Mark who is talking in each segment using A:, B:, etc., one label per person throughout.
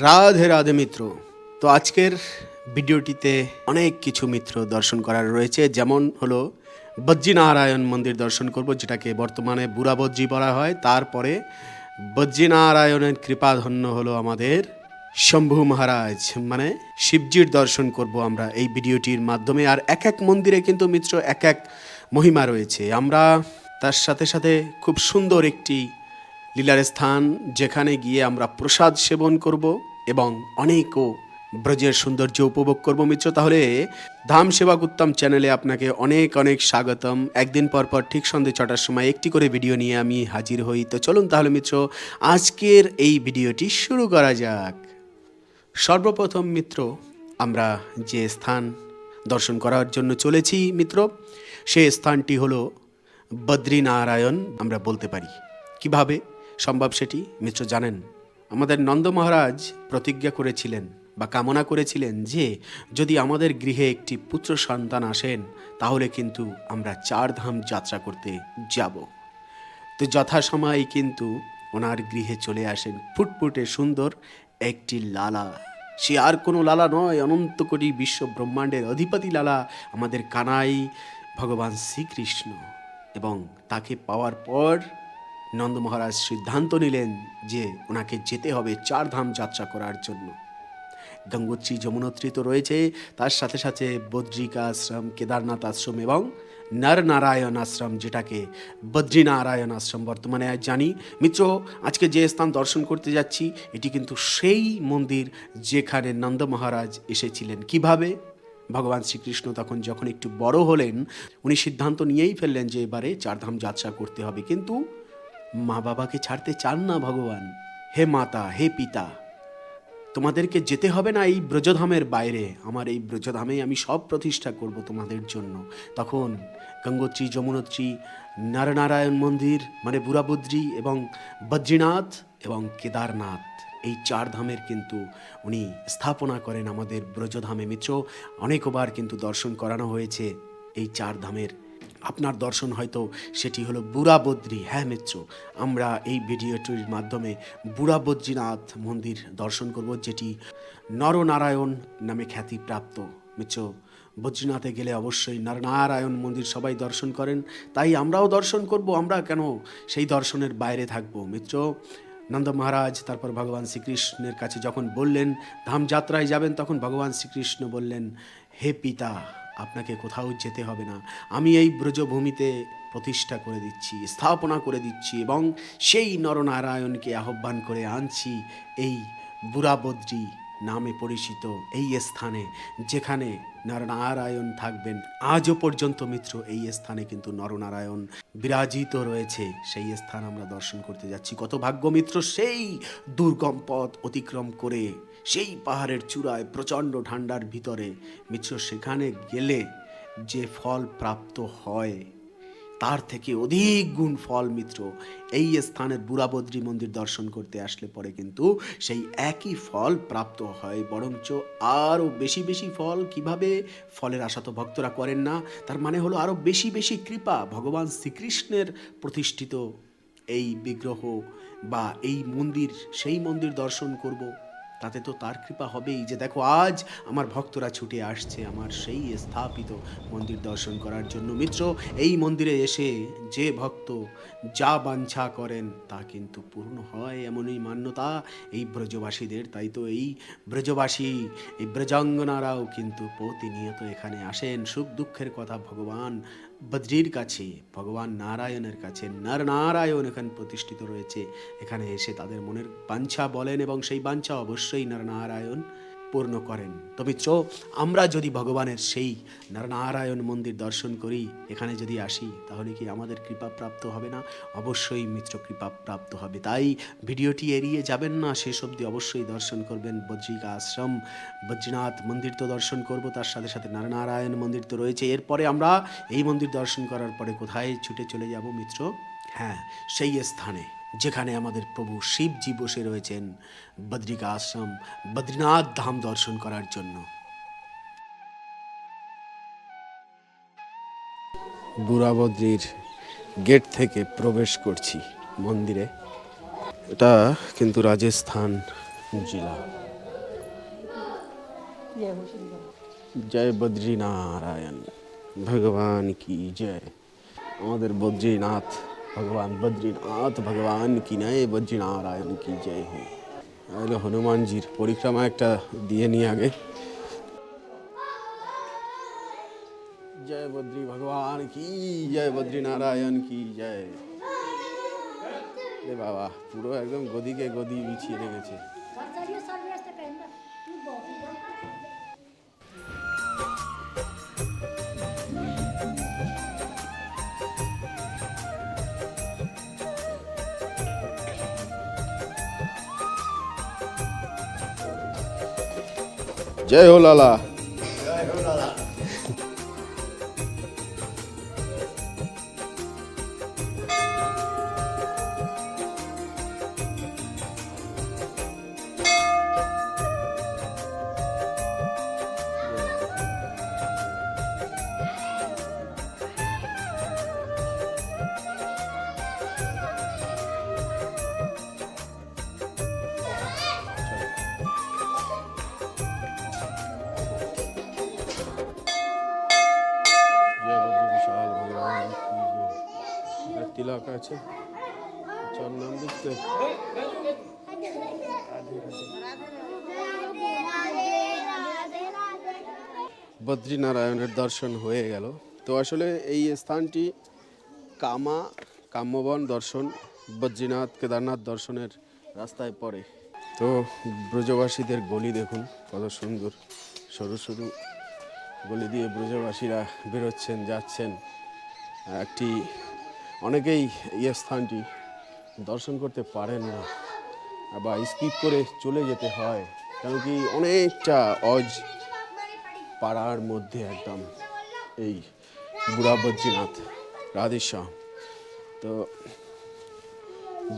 A: রাধে রাধে মিত্র। তো আজকের ভিডিওটিতে অনেক কিছু মিত্র দর্শন করার রয়েছে। যেমন হলো বজ্জিনারায়ণ মন্দির দর্শন করব, যেটাকে বর্তমানে বুড়া বজ্জি বলা হয়। তারপরে বজ্জিনারায়ণের কৃপাধন্য হলো আমাদের শম্ভু মহারাজ। মানে শিবজির দর্শন করব আমরা এই ভিডিওটির মাধ্যমে। আর এক এক মন্দিরে কিন্তু মিত্র এক এক মহিমা রয়েছে। আমরা তার সাথে সাথে খুব সুন্দর একটি লীলার স্থান যেখানে গিয়ে আমরা প্রসাদ সেবন করব এবং অনেকও ব্রজের সৌন্দর্য উপভোগ করব, মিত্র। তাহলে ধাম সেবা উত্তম চ্যানেলে আপনাকে অনেক অনেক স্বাগতম। একদিন পর পর ঠিক সন্ধ্যে ছটার সময় একটি করে ভিডিও নিয়ে আমি হাজির হই। তো চলুন তাহলে, মিত্র, আজকের এই ভিডিওটি শুরু করা যাক। সর্বপ্রথম, মিত্র, আমরা যে স্থান দর্শন করার জন্য চলেছি, মিত্র, সে স্থানটি হলো বদ্রীনারায়ণ, আমরা বলতে পারি। কীভাবে? সম্ভব সেটি? মিত্র জানেন, আমাদের নন্দ মহারাজ প্রতিজ্ঞা করেছিলেন বা কামনা করেছিলেন যে, যদি আমাদের গৃহে একটি পুত্র সন্তান আসেন, তাহলে কিন্তু আমরা চার ধাম যাত্রা করতে যাব। তো যথাসময়ে কিন্তু ওনার গৃহে চলে আসেন ফুটফুটে সুন্দর একটি লালা। সে আর কোনো লালা নয়, অনন্ত কোটি বিশ্ব ব্রহ্মাণ্ডের অধিপতি লালা আমাদের কানাই ভগবান শ্রীকৃষ্ণ। এবং তাকে পাওয়ার পর নন্দ মহারাজ সিদ্ধান্ত নিলেন যে ওনাকে যেতে হবে চার ধাম যাত্রা করার জন্য। গঙ্গোত্রী যমুনোত্রী তো রয়েছে, তার সাথে সাথে বদ্রিকা আশ্রম, কেদারনাথ আশ্রম এবং নরনারায়ণ আশ্রম যেটাকে বদ্রীনারায়ণ আশ্রম বর্তমানে জানি। মিত্র, আজকে যে স্থান দর্শন করতে যাচ্ছি, এটি কিন্তু সেই মন্দির যেখানে নন্দ মহারাজ এসেছিলেন। কীভাবে? ভগবান শ্রীকৃষ্ণ তখন যখন একটু বড় হলেন, উনি সিদ্ধান্ত নিয়েই ফেললেন যে এবারে চারধাম যাত্রা করতে হবে। কিন্তু মা বাবাকে ছাড়তে চান না ভগবান। হে মাতা, হে পিতা। তোমাদেরকে যেতে হবে না এই ব্রজধামের বাইরে। আমার এই ব্রজধামে আমি সব প্রতিষ্ঠা করব তোমাদের জন্য। তখন গঙ্গোত্রী, যমুনোত্রী নরনারায়ণ মন্দির মানে বুড়াবদ্রী এবং বদ্রীনাথ এবং কেদারনাথ, এই চার ধামের কিন্তু উনি স্থাপনা করেন আমাদের ব্রজধামে। মিত্র, অনেকবার কিন্তু দর্শন করানো হয়েছে এই চার ধামের আপনার দর্শন হয়তো সেটি হলো বুড়া বদ্রী। হ্যাঁ মিত্র, আমরা এই ভিডিওটির মাধ্যমে বুড়া বদ্রীনাথ মন্দির দর্শন করব, যেটি নরনারায়ণ নামে খ্যাতিপ্রাপ্ত। মিত্র, বদ্রীনাথে গেলে অবশ্যই নরনারায়ণ মন্দির সবাই দর্শন করেন। তাই আমরাও দর্শন করব, আমরা কেন সেই দর্শনের বাইরে থাকব? মিত্র, নন্দ মহারাজ, তারপর ভগবান শ্রীকৃষ্ণের কাছে যখন বললেন, ধাম যাত্রায় যাবেন, তখন ভগবান শ্রীকৃষ্ণ বললেন, হে পিতা আপনাকে কোথাও যেতে হবে না। আমি এই ব্রজভূমিতে প্রতিষ্ঠা করে দিচ্ছি, স্থাপনা করে দিচ্ছি এবং সেই নরনারায়ণকে আহ্বান করে আনছি এই বুড়াবদ্রী নামে পরিচিত এই স্থানে, যেখানে নরনারায়ণ থাকবেন। আজও পর্যন্ত মিত্র, এই স্থানে কিন্তু নরনারায়ণ বিরাজিত রয়েছে। সেই স্থান আমরা দর্শন করতে যাচ্ছি। কত ভাগ্য মিত্র সেই দুর্গম পথ অতিক্রম করে সেই পাহাড়ের চূড়ায় প্রচণ্ড ঠান্ডার ভিতরে, মিত্র, সেখানে গেলে যে ফল প্রাপ্ত হয়, তার থেকে অধিক গুণ ফল, মিত্র। এই স্থানের বুড়াবদ্রী মন্দির দর্শন করতে আসলে পরে কিন্তু সেই একই ফল প্রাপ্ত হয়, বরঞ্চ আরও বেশি বেশি ফল কীভাবে? ফলের আশা তো ভক্তরা করেন না। তার মানে হলো আরও বেশি বেশি কৃপা ভগবান শ্রীকৃষ্ণের প্রতিষ্ঠিত এই বিগ্রহ বা এই মন্দির, সেই মন্দির দর্শন করব। তাতে তো তার কৃপা হবেই যে দেখো, আজ আমার ভক্তরা ছুটে আসছে আমার সেই স্থাপিত মন্দির দর্শন করার জন্য। মিত্র, এই মন্দিরে এসে যে ভক্ত যা বাঞ্ছা করেন তা কিন্তু পূর্ণ হয় এমনই মান্যতা এই ব্রজবাসীদের। তাই তো এই ব্রজবাসী, এই ব্রজাঙ্গনারাও কিন্তু প্রতিনিয়ত এখানে আসেন। সুখ দুঃখের কথা ভগবান বদ্রির কাছে, ভগবান নারায়ণের কাছে, নর নারায়ণ এখানে প্রতিষ্ঠিত রয়েছে। এখানে এসে তাদের মনের বাঞ্ছা বলেন এবং সেই বাঞ্ছা অবশ্যই নর নারায়ণ পূর্ণ করেন। তবে মিত্র আমরা যদি ভগবানের সেই নরনারায়ণ মন্দির দর্শন করি, এখানে যদি আসি, তাহলে কি আমাদের কৃপা প্রাপ্ত হবে না? অবশ্যই মিত্র কৃপা প্রাপ্ত হবে। তাই ভিডিওটি এড়িয়ে যাবেন না, শেষ অবধি অবশ্যই দর্শন করবেন বদ্রিকা আশ্রম। বদ্রীনাথ মন্দির তো দর্শন করব, তার সাথে সাথে নরনারায়ণ মন্দির তো রয়েছে। এরপরে আমরা এই মন্দির দর্শন করার পরে কোথায় ছুটে চলে যাব মিত্র? হ্যাঁ সেই স্থানে। যেখানে আমাদের প্রভু শিবজি বসে রয়েছেন বদ্রিকা আশ্রম, বদ্রীনাথ ধাম দর্শন করার জন্য। বুড়াবদ্রির গেট থেকে প্রবেশ করছি মন্দিরে। এটা কিন্তু রাজস্থান
B: জেলা।
A: জয় বদ্রীনারায়ণ। ভগবান কি জয়। আমাদের বদ্রীনাথ ভগবান বদ্রীনাথ ভগবান কি নয় বদ্রী নারায়ণ কি জয় হে হলো হনুমানজির পরিক্রমা একটা দিয়ে নিয়ে আগে জয় বদ্রী ভগবান কি জয় বদ্রী নারায়ণ কি জয় রে বাবা পুরো একদম গদিকে গদি বিছিয়ে রেখেছে জয় হো তিলক আছে। চল নাম লিখতে বদ্রীনারায়ণের দর্শন হয়ে গেল। তো আসলে এই স্থানটি কামা, কাম্যবন দর্শন, বদ্রীনাথ কেদারনাথ দর্শনের রাস্তায় পড়ে। তো ব্রজবাসীদের গলি দেখুন, কত সুন্দর। সরু সরু গলি দিয়ে ব্রজবাসীরা বেরোচ্ছেন, যাচ্ছেন। একটি অনেকেই এই স্থানটি দর্শন করতে পারেন না বা স্কিপ করে চলে যেতে হয় কেন কি অনেকটা অজ পাড়ার মধ্যে একদম এই বুড়া বদ্রীনাথ রাধেশ্যাম। তো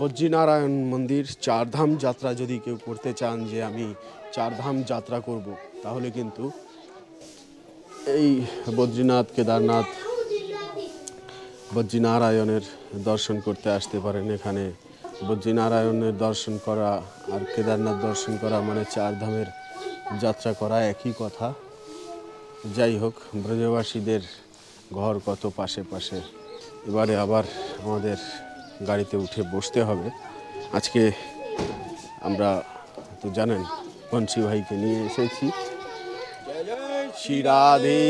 A: বদ্রীনারায়ণ মন্দির চারধাম যাত্রা যদি কেউ করতে চান যে আমি চারধাম যাত্রা করব, তাহলে কিন্তু এই বদ্রীনাথ কেদারনাথ বজ্রীনারায়ণের দর্শন করতে আসতে পারেন এখানে। বজ্রীনারায়ণের দর্শন করা আর কেদারনাথ দর্শন করা মানে চার ধামের যাত্রা করা একই কথা। যাই হোক ব্রজবাসীদের ঘর কত পাশে পাশে। এবারে আবার আমাদের গাড়িতে উঠে বসতে হবে। আজকে আমরা তো জানেন বংশী ভাইকে নিয়ে এসেছি। শ্রী রাধে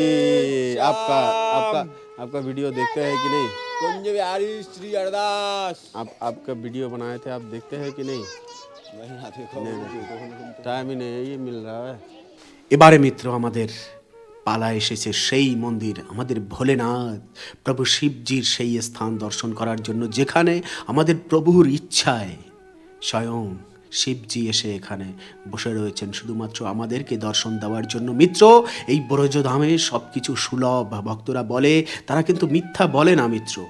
A: আপকা আপকা। आपका वीडियो देखते हैं कि नहीं
C: कुंज बिहारी श्री अरदास
A: आप आपका वीडियो बनाए थे आप देखते हैं कि नहीं टाइम ही नहीं ये मिल रहा है এবারে মিত্র আমাদের পালা এসেছে সেই মন্দির আমাদের ভোলেনাথ প্রভু শিবজির সেই স্থান দর্শন করার জন্য যেখানে আমাদের প্রভুর ইচ্ছায় স্বয়ং শিবজি এসে এখানে বসে রয়েছেন। শুধুমাত্র আমাদেরকে দর্শন দেওয়ার জন্য। মিত্র, এই ব্রজধামে সব কিছু সুলভ, ভক্তরা বলে, তারা কিন্তু মিথ্যা বলে না মিত্র।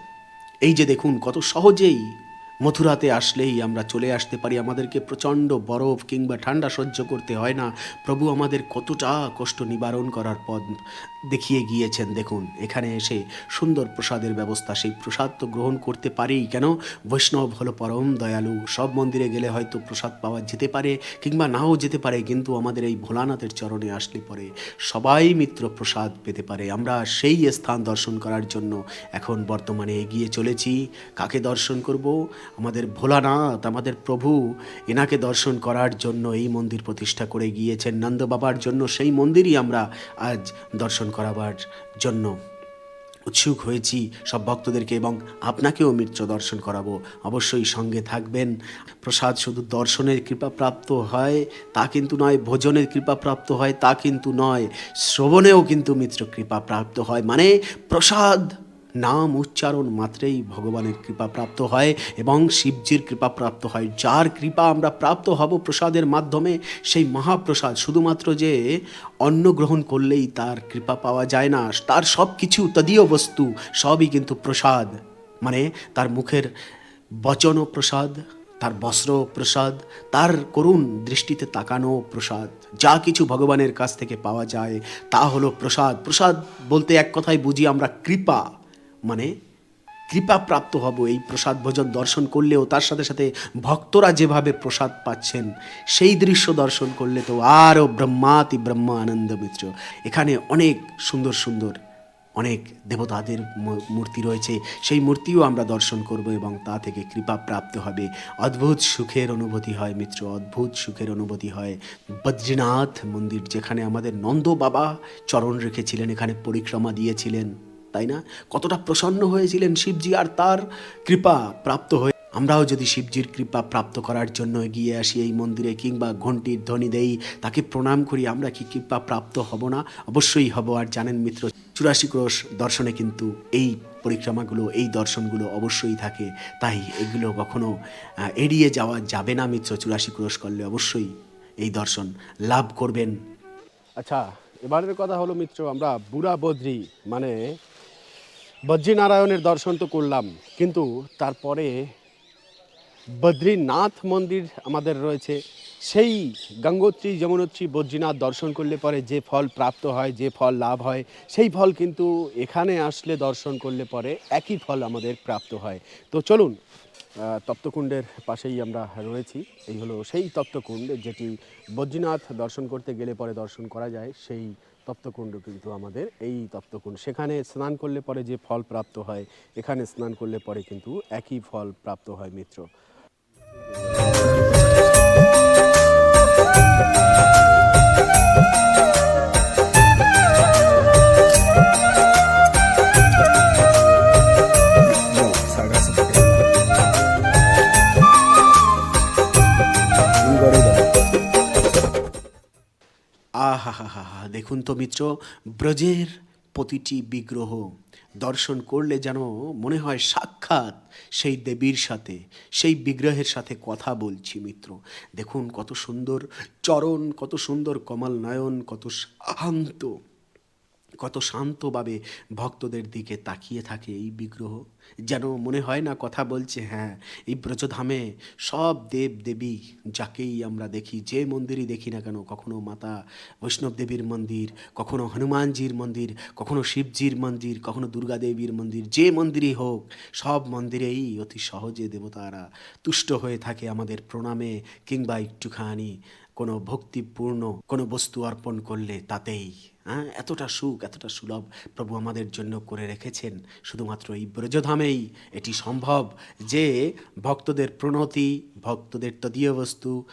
A: এই যে দেখুন, কত সহজেই মথুরাতে আসলেই আমরা চলে আসতে পারি। আমাদেরকে প্রচণ্ড বরফ কিংবা ঠান্ডা সহ্য করতে হয় না। প্রভু আমাদের কতটা কষ্ট নিবারণ করার পথ দেখিয়ে গিয়েছেন, দেখুন, এখানে এসে সুন্দর প্রসাদের ব্যবস্থা, সেই প্রসাদ তো গ্রহণ করতে পারি কেন? বৈষ্ণব হলো পরম দয়ালু, সব মন্দিরে গেলে হয়তো প্রসাদ পাওয়া যেতে পারে কিংবা নাও যেতে পারে, কিন্তু আমাদের এই ভোলানাথের চরণে আসলে পরে সবাই মিত্র প্রসাদ পেতে পারে। আমরা সেই স্থান দর্শন করার জন্য এখন বর্তমানে এগিয়ে চলেছি। কাকে দর্শন করব? আমাদের ভোলানাথ, আমাদের প্রভু, এনাকে দর্শন করার জন্য এই মন্দির প্রতিষ্ঠা করে গিয়েছেন। নন্দ বাবার জন্য সেই মন্দিরই আমরা আজ দর্শন করাবার জন্য উৎসুক হয়েছি সব ভক্তদেরকে এবং আপনাকেও মৃত্য দর্শন করাবো। অবশ্যই সঙ্গে থাকবেন। প্রসাদ শুধু দর্শনের কৃপাপ্রাপ্ত হয়, তা কিন্তু নয়, ভোজনের কৃপাপ্রাপ্ত হয়, তা কিন্তু নয়, শ্রবণেও কিন্তু মিত্র কৃপাপ্রাপ্ত হয়। মানে প্রসাদ নাম উচ্চারণ মাত্রেই ভগবানের কৃপা প্রাপ্ত হয় এবং শিবজির কৃপা প্রাপ্ত হয়। যার কৃপা আমরা প্রাপ্ত হব প্রসাদের মাধ্যমে, সেই মহাপ্রসাদ শুধুমাত্র যে অন্ন গ্রহণ করলেই তার কৃপা পাওয়া যায় না, তার সব কিছু তদীয় বস্তু, সবই কিন্তু প্রসাদ। মানে তার মুখের বচনও প্রসাদ, তার বস্ত্র প্রসাদ, তার করুণ দৃষ্টিতে তাকানো প্রসাদ। যা কিছু ভগবানের কাছ থেকে পাওয়া যায়, তা হলো প্রসাদ। প্রসাদ বলতে এক কথায় বুঝি আমরা কৃপা। মানে কৃপা প্রাপ্ত হব এই প্রসাদ ভোজন দর্শন করলেও তার সাথে সাথে ভক্তরা যেভাবে প্রসাদ পাচ্ছেন, সেই দৃশ্য দর্শন করলে তো আরও ব্রহ্মাতি ব্রহ্ম আনন্দ মিত্র। এখানে অনেক সুন্দর সুন্দর অনেক দেবতাদের মূর্তি রয়েছে। সেই মূর্তিও আমরা দর্শন করব এবং তা থেকে কৃপা প্রাপ্ত হবে। অদ্ভুত সুখের অনুভূতি হয় মিত্র, অদ্ভুত সুখের অনুভূতি হয়। বদ্রীনাথ মন্দির যেখানে আমাদের নন্দ বাবা চরণ রেখেছিলেন, এখানে পরিক্রমা দিয়েছিলেন। তাই না? কতটা প্রসন্ন হয়েছিলেন শিবজি আর তার কৃপা প্রাপ্ত হয়ে। আমরাও যদি শিবজির কৃপা প্রাপ্ত করার জন্য এগিয়ে আসি এই মন্দিরে কিংবা ঘণ্টির ধ্বনি দেই, তাকে প্রণাম করি, আমরা কি কৃপা প্রাপ্ত হব না? অবশ্যই হব। আর জানেন মিত্র, চুরাশি ক্রোশ দর্শনে কিন্তু এই পরিক্রমাগুলো, এই দর্শনগুলো অবশ্যই থাকে। তাই এগুলো কখনো এড়িয়ে যাওয়া যাবে না মিত্র, চুরাশি ক্রোশ করলে অবশ্যই এই দর্শন লাভ করবেন। আচ্ছা এবারের কথা হলো মিত্র, আমরা বুড়া বদ্রি মানে বদ্রীনারায়ণের দর্শন তো করলাম, কিন্তু তারপরে বদ্রীনাথ মন্দির আমাদের রয়েছে। সেই গঙ্গোত্রী, যমুনোত্রী বদ্রীনাথ দর্শন করলে পরে যে ফল প্রাপ্ত হয়, যে ফল লাভ হয়, সেই ফল কিন্তু এখানে আসলে দর্শন করলে পরে একই ফল আমাদের প্রাপ্ত হয়। তো চলুন তপ্তকুণ্ডের পাশেই আমরা রয়েছি। এই হলো সেই তপ্তকুণ্ড যেটি বদ্রীনাথ দর্শন করতে গেলে পরে দর্শন করা যায়। সেই তপ্তকুণ্ড কিন্তু আমাদের এই তপ্তকুণ্ড। সেখানে স্নান করলে পরে যে ফল প্রাপ্ত হয়, এখানে স্নান করলে পরে কিন্তু একই ফল প্রাপ্ত হয় মিত্র। দেখুন তো মিত্র, ব্রজের প্রতিটি বিগ্রহ দর্শন করলে যেন মনে হয় সাক্ষাৎ সেই দেবীর সাথে, সেই বিগ্রহের সাথে কথা বলছি মিত্র। দেখুন কত সুন্দর চরণ, কত সুন্দর কমল নয়ন কত শান্ত। কত শান্তভাবে ভক্তদের দিকে তাকিয়ে থাকে এই বিগ্রহ। যেন মনে হয় না কথা বলছে হ্যাঁ এই ব্রজধামে সব দেব দেবী যাকেই আমরা দেখি, যে মন্দিরই দেখি না কেন, কখনো মাতা বৈষ্ণব দেবীর মন্দির, কখনো হনুমানজির মন্দির, কখনো শিবজির মন্দির, কখনো দুর্গা দেবীর মন্দির, যে মন্দিরই হোক, সব মন্দিরেই অতি সহজে দেবতারা তুষ্ট হয়ে থাকে আমাদের প্রণামে কিংবা একটুখানি কোনো ভক্তিপূর্ণ কোনো বস্তু অর্পণ করলে তাতেই হ্যাঁ? এতটা সুখ, এতটা সুলভ প্রভু আমাদের জন্য করে রেখেছেন। শুধুমাত্র এই ব্রজধামেই এটি সম্ভব যে ভক্তদের প্রণতি, ভক্তদের তদীয় বস্তু,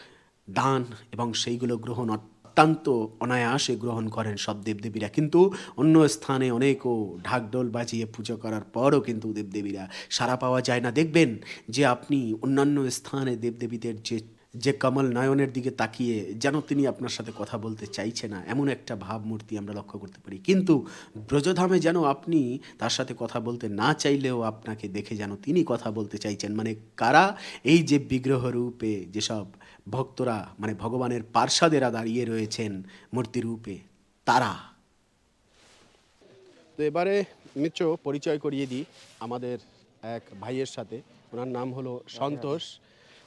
A: দান এবং সেইগুলো গ্রহণ অত্যন্ত অনায়াসে গ্রহণ করেন সব দেবদেবীরা কিন্তু অন্য স্থানে অনেকও ঢাকঢোল বাজিয়ে পুজো করার পরও কিন্তু দেবদেবীরা সারা পাওয়া যায় না। দেখবেন যে আপনি অন্যান্য স্থানে দেবদেবীদের যে যে কমল নয়নের দিকে তাকিয়ে যেন তিনি আপনার সাথে কথা বলতে চাইছে না, এমন একটা ভাবমূর্তি আমরা লক্ষ্য করতে পারি। কিন্তু ব্রজধামে যেন আপনি তার সাথে কথা বলতে না চাইলেও আপনাকে দেখে যেন তিনি কথা বলতে চাইছেন। মানে কারা? এই যে বিগ্রহ রূপে যেসব ভক্তরা মানে ভগবানের পার্ষদেরা দাঁড়িয়ে রয়েছেন মূর্তি রূপে, তারা। তো এবারে মিত্র, পরিচয় করিয়ে দিই আমাদের এক ভাইয়ের সাথে। ওনার নাম হলো সন্তোষ।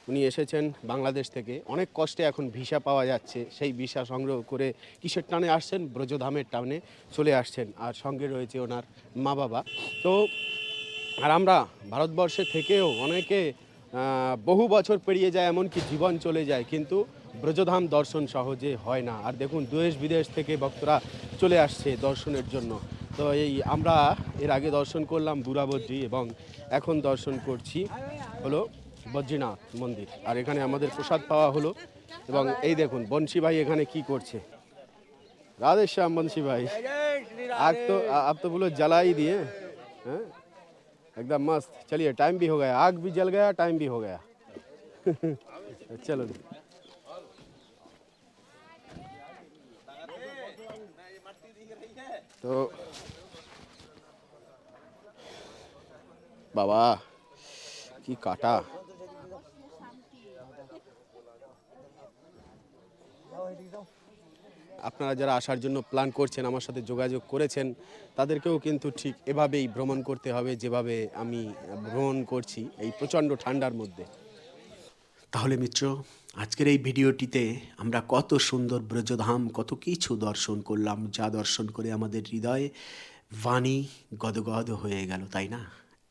A: উনি এসেছেন বাংলাদেশ থেকে। অনেক কষ্টে এখন ভিসা পাওয়া যাচ্ছে। সেই ভিসা সংগ্রহ করে কিসের টানে আসছেন? ব্রজধামের টানে চলে আসছেন। আর সঙ্গে রয়েছে ওনার মা বাবা তো, আর আমরা ভারতবর্ষে থেকেও অনেকে বহু বছর পেরিয়ে যায়, এমনকি জীবন চলে যায়, কিন্তু ব্রজধাম দর্শন সহজে হয় না। আর দেখুন, দেশ বিদেশ থেকে ভক্তরা চলে আসছে দর্শনের জন্য। তো এই আমরা এর আগে দর্শন করলাম বুড়াবদ্রি এবং এখন দর্শন করছি। হলো বদ্রীনাথ মন্দির আর এখানে আমাদের প্রসাদ পাওয়া হলো এবং এই দেখুন বংশী ভাই এখানে কি করছে राधे श्याम बंशी भाई आग तो आप तो बोलो जला ही दिए हैं एकदम मस्त चलिए टाइम भी हो गया आग भी जल गया टाइम भी हो गया चलो তো বাবা কি কাটা আপনারা যারা আসার জন্য প্ল্যান করছেন, আমার সাথে যোগাযোগ করেছেন, তাদেরকেও কিন্তু ঠিক এভাবেই ভ্রমণ করতে হবে, যেভাবে আমি ভ্রমণ করছি এই প্রচণ্ড ঠান্ডার মধ্যে। তাহলে মিত্র, আজকের এই ভিডিওটিতে আমরা কত সুন্দর ব্রজধাম, কত কিছু দর্শন করলাম, যা দর্শন করে আমাদের হৃদয়ে বাণী গদগদ হয়ে গেল, তাই না?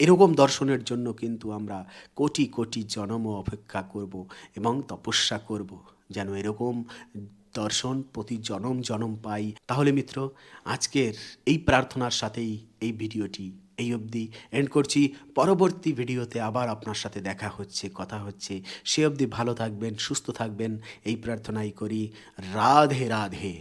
A: এরকম দর্শনের জন্য কিন্তু আমরা কোটি কোটি জনম অপেক্ষা করব এবং তপস্যা করব। যেন এরকম দর্শন প্রতি জনম জনম পাই। তাহলে মিত্র, আজকের এই প্রার্থনার সাথেই এই ভিডিওটি এই অবধি এন্ড করছি। পরবর্তী ভিডিওতে আবার আপনার সাথে দেখা হচ্ছে, কথা হচ্ছে। সে অবধি ভালো থাকবেন, সুস্থ থাকবেন। এই প্রার্থনাই করি। রাধে রাধে।